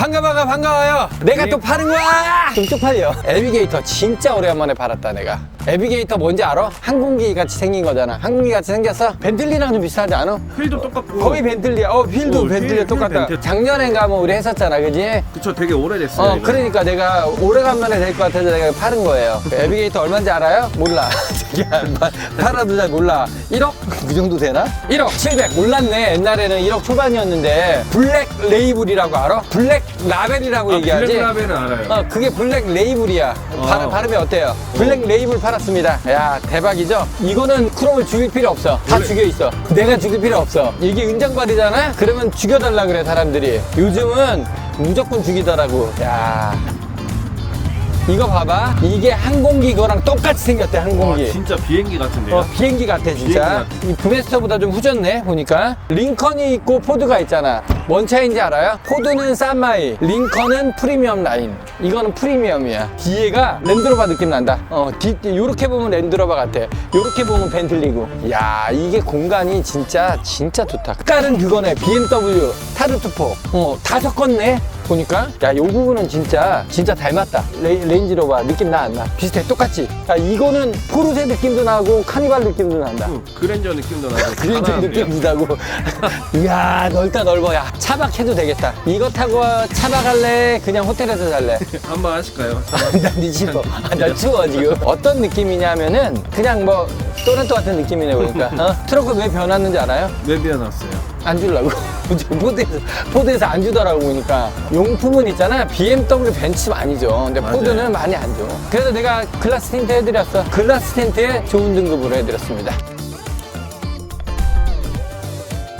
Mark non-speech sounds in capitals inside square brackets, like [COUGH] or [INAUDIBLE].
반가 반가 반가워요. 내가 또 파는 거야. 좀 쪽팔려. 에비게이터 진짜 오래간만에 팔았다 내가. 에비게이터 뭔지 알아? 항공기 같이 생긴 거잖아. 항공기 같이 생겼어. 벤틀리랑 좀 비슷하지 않아? 휠도 똑같고. 거의 벤틀리야. 어, 휠도 어, 벤틀리야 휠, 똑같다. 휠 벤틀. 작년엔가 뭐 우리 했었잖아, 그지? 그쵸, 되게 오래됐어요. 어, 이거. 그러니까 내가 오래간만에 될 것 같아서 내가 파는 거예요. 그 에비게이터 얼마인지 알아요? 몰라. [LAUGHS] 안 파- 팔아도 잘 몰라. 1억? 그 정도 되나? 1억 700. 몰랐네. 옛날에는 1억 초반이었는데 블랙 레이블이라고 알아? 블랙 라벨이라고 아, 얘기하지? 블랙라벨은 알아요. 어, 그게 블랙 레이블이야. 발, 어. 발음이 어때요? 블랙 레이블 팔았습니다. 야, 대박이죠? 이거는 크롬을 죽일 필요 없어. 다 죽여 있어. 내가 죽일 필요 없어. 이게 은장발이잖아? 그러면 죽여달라 그래, 사람들이. 요즘은 무조건 죽이더라고. 야. 이거 봐봐. 이게 항공기 거랑 똑같이 생겼대, 와, 항공기. 진짜 비행기 같은데요? 어, 비행기 같아 진짜. 이 브레스터보다 좀 후졌네 보니까. 링컨이 있고 포드가 있잖아. 뭔 차이인지 알아요? 포드는 싼마이 링컨은 프리미엄 라인. 이거는 프리미엄이야. 뒤에가 랜드로버 느낌 난다. 어, 뒤, 요렇게 보면 랜드로버 같아. 요렇게 보면 벤틀리고. 야 이게 공간이 진짜 진짜 좋다. 깔은 그거네 BMW 타르투포. 어, 다 섞었네 보니까 야 요 부분은 진짜 진짜 닮았다. 레, 레인지로버 느낌 나 안 나? 비슷해. 똑같지 야 이거는 포르쉐 느낌도 나고 카니발 느낌도 난다. 응, 그랜저 느낌도 나고. [LAUGHS] 그랜저? 느낌도 나고. [LAUGHS] 이야 넓다 넓어. 야 차박해도 되겠다. 이거 타고 차박할래? 그냥 호텔에서 잘래? [LAUGHS] 한번 하실까요? 난네 집어. 아, 나 추워 지금. 어떤 느낌이냐면은 그냥 뭐 또렌토 같은 느낌이네 보니까 [LAUGHS] 어? 트렁크 왜 변왔는지 알아요? 왜 비워놨어요? 안 주려고. [LAUGHS] 포드에서, 포드에서 안 주더라고 보니까. 용품은 있잖아. BMW 벤츠 많이 줘. 근데 맞아요. 포드는 많이 안 줘. 그래서 내가 글라스 틴트 해드렸어. 글라스 틴트에 좋은 등급으로 해드렸습니다.